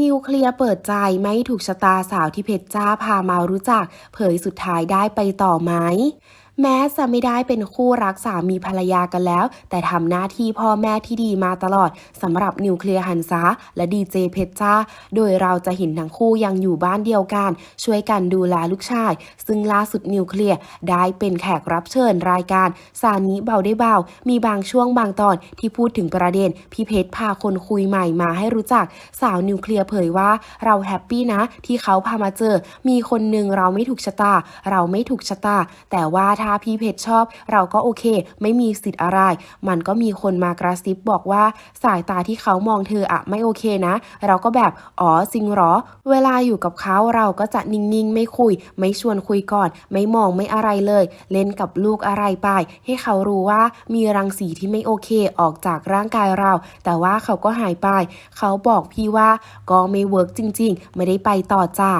นิวเคลียร์เปิดใจไม่ถูกชะตาสาวที่เพชรจ้าพามารู้จัก เผยสุดท้ายได้ไปต่อไหม แม้จะไม่ได้เป็นคู่รักสามีภรรยากันแล้ว แต่ทำหน้าที่พ่อแม่ที่ดีมาตลอดสำหรับนิวเคลียร์หันซาและดีเจเพชรจ้า โดยเราจะเห็นทั้งคู่ยังอยู่บ้านเดียวกัน ช่วยกันดูแลลูกชาย ซึ่งล่าสุดนิวเคลียร์ได้เป็นแขกรับเชิญรายการซานิเบาได้เบา มีบางช่วงบางตอนที่พูดถึงประเด็น พี่เพชรพาคนคุยใหม่มาให้รู้จัก สาวนิวเคลียร์เผยว่า เราแฮปปี้นะที่เขาพามาเจอ มีคนหนึ่งเราไม่ถูกชะตา เราไม่ถูกชะตา แต่ว่าถ้าพี่เพชรชอบ เราก็โอเค ไม่มีสิทธิ์อะไร มันก็มีคนมากระซิบบอกว่าสายตาที่เขามองเธออะไม่โอเคนะ เราก็แบบอ๋อจริงเหรอ เวลาอยู่กับเขาเราก็จะนิ่งๆ ไม่คุย ไม่ชวนคุยก่อน ไม่มองไม่อะไรเลย เล่นกับลูกอะไรไป ให้เขารู้ว่ามีรังสีที่ไม่โอเคออกจากร่างกายเรา แต่ว่าเขาก็หายไป เขาบอกพี่ว่าก็ไม่เวิร์กจริง ๆ ไม่ได้ไปต่อจ้า